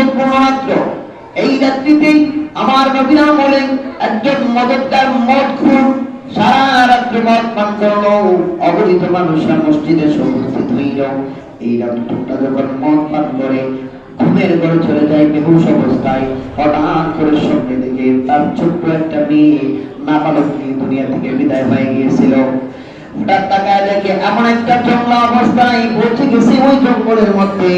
মুহূর্তপূর্ণ মাত্র এই রাত্রিতেই আমার নবীরা বলেন, একজন মদতদার মদ খুব সারা রাত্রে মদ পান করল। অগণিত মানুষরা মসজিদে উপস্থিত হইল। এই রাত্রটা যখন মদ পান করে, ঘুমের ঘরে চলে যায় বেহুশ অবস্থায়। হঠাৎ করে স্বপ্নে দেখে তার ছোট্ট একটা মেয়ে নাবালক নিয়ে দুনিয়া থেকে বিদায় হয়ে গিয়েছিল। হঠাৎ তাকায় দেখে এমন একটা জঙ্গলা অবস্থায় পৌঁছে গেছে ওই জঙ্গলের মধ্যে।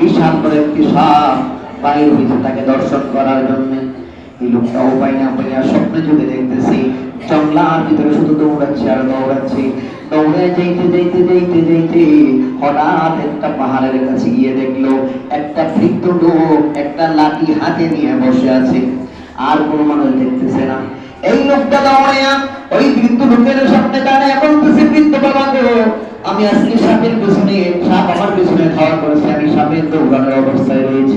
বিশাল করে একটি সাপ বাইরে হইতে তাকে দর্শন করার জন্য। এই লোকটা উপায় না পাইয়া স্বপ্নে যুগে দেখতেছি, জঙ্গলার ভিতরে শুধু দৌড়াচ্ছে আর দৌড়াচ্ছে। দৌড়ে যাইতে যাইতে যাইতে যাইতে হঠাৎ একটা পাহাড়ের কাছে গিয়ে দেখল, একটা বৃদ্ধ লোক একটা লাঠি হাতে নিয়ে বসে আছে। আর কোনো মানুষ দেখতেছে না। এই লোকটা দৌড়াইয়া ওই বৃদ্ধ লোকের সামনে দাঁড়ায়। বলতেছে, বৃদ্ধ বাবা আমি আজকে সাপের পেছনে, সাপ আমার পেছনে খাওয়া করেছে। আমি সাপের দৌড়ানোর অবস্থায় রয়েছি।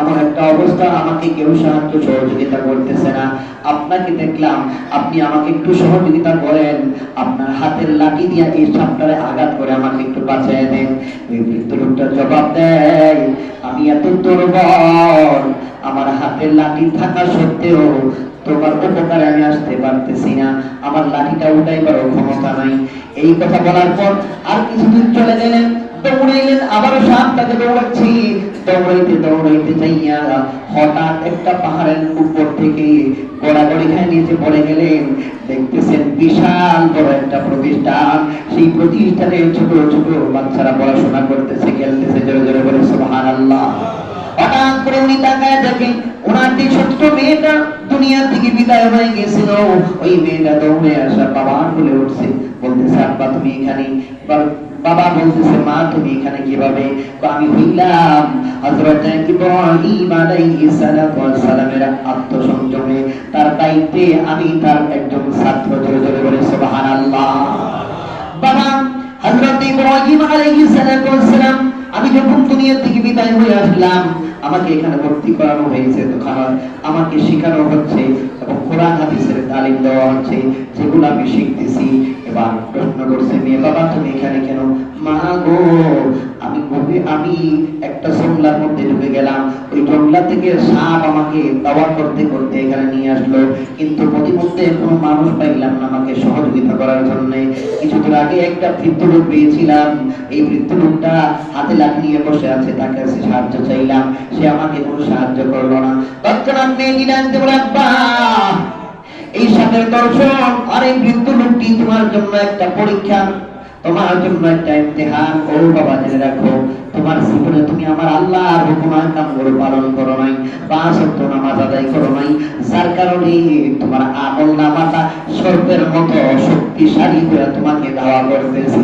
এমন একটা অবস্থা, আমাকে কেউ সাহায্য সহযোগিতা করতেছে না। আপনাকে দেখলাম, আপনি আমাকে একটু সহযোগিতা করেন। আপনার হাতের লাঠি দিয়ে এই সাপটারে আঘাত করে আমাকে একটু বাঁচায় দেন। ওই বৃদ্ধ লোকটা জবাব দেয়, আমি এত দুর্বল, আমার হাতের লাঠি থাকা সত্ত্বেও তোমার উপকারে আমি আসতে পারতেছি না। আমার লাঠিটা উঠাইবার ক্ষমতা নাই। এই কথা বলার পর আর কিছুদিন চলে গেলেন, দৌড়াইলেন, আবারও সাপ তাকে দৌড়াচ্ছি। দৌড়াইতে দৌড়াইতে যাইয়া হঠাৎ একটা পাহাড়ের উপর থেকে গড়াগড়ি খায় নিচে পড়ে গেলেন। দেখতেছেন বিশাল বড় একটা প্রতিষ্ঠান। সেই প্রতিষ্ঠানে ছোট ছোট বাচ্চারা পড়াশোনা করতেছে, খেলতেছে, জোরে জোরে বলে, সুবহানাল্লাহ। হঠাৎ করে উনি তাকায় দেখেন ওনার যে ছোট্ট মেয়েটা দুনিয়া থেকে বিদায় হয়ে গেছিল ওই মেয়েটা দৌড়ে আসা বাবার বলে উঠছে, বলতেছে, আব্বা, তুমি এখানে? বাবা বলতেছে, মা, তুমি এখানে কীভাবে? আমি হইলাম হযরত সালামের আত্মসংযমে তার দায়িত্বে আমি তার একজন ছাত্র জোরে জোরে বলে, সুবহানাল্লাহ। বাবা, হযরত ইব্রাহিম আলাইহিস সালাম যখন দুনিয়া থেকে বিদায় হয়ে আসলাম। আমাকে এখানে ভর্তি করানো হয়েছে তখন আমাকে শেখানো হচ্ছে এবং কোরআন হাদিসের তালিম দেওয়া হচ্ছে, যেগুলো আমি শিখতেছি। এবার প্রশ্ন করছে, মেয়ে বাবা, তুমি এখানে কেন? মা গো আমি একটা জঙ্গলার মধ্যে ঢুকে গেলাম। ওই জঙ্গলা থেকে সাপ আমাকে দাওয়া করতে করতে এখানে নিয়ে আসলো। কিন্তু প্রতিমধ্যে কোনো মানুষ পাইলাম না আমাকে সহযোগিতা করার জন্য। কিছুদিন আগে একটা বৃদ্ধ লোক পেয়েছিলাম। এই বৃদ্ধ লোকটা হাতে লাঠি নিয়ে বসে আছে তার কাছে সাহায্য চাইলাম। সে আমাকে কোনো সাহায্য করল না। তৎক্ষণাৎ মেয়ে বলে, আব্বা, এই সাপের দর্শন আর এই বৃদ্ধ লোকটি তোমার জন্য একটা পরীক্ষা। তোমার জন্য একটা ইমতিহান। ও বাবা, জেনে রাখো তোমার জীবনে তুমি আমার আল্লাহর হুকুম কামগুলো গুলো পালন করো নাই পাঁচ ওয়াক্ত নামাজ আদায় করো নাই। যার কারণে তোমার আমল নামাটা সর্বের মতো শক্তিশালী হয়ে তোমাকে দাওয়া করতেছি।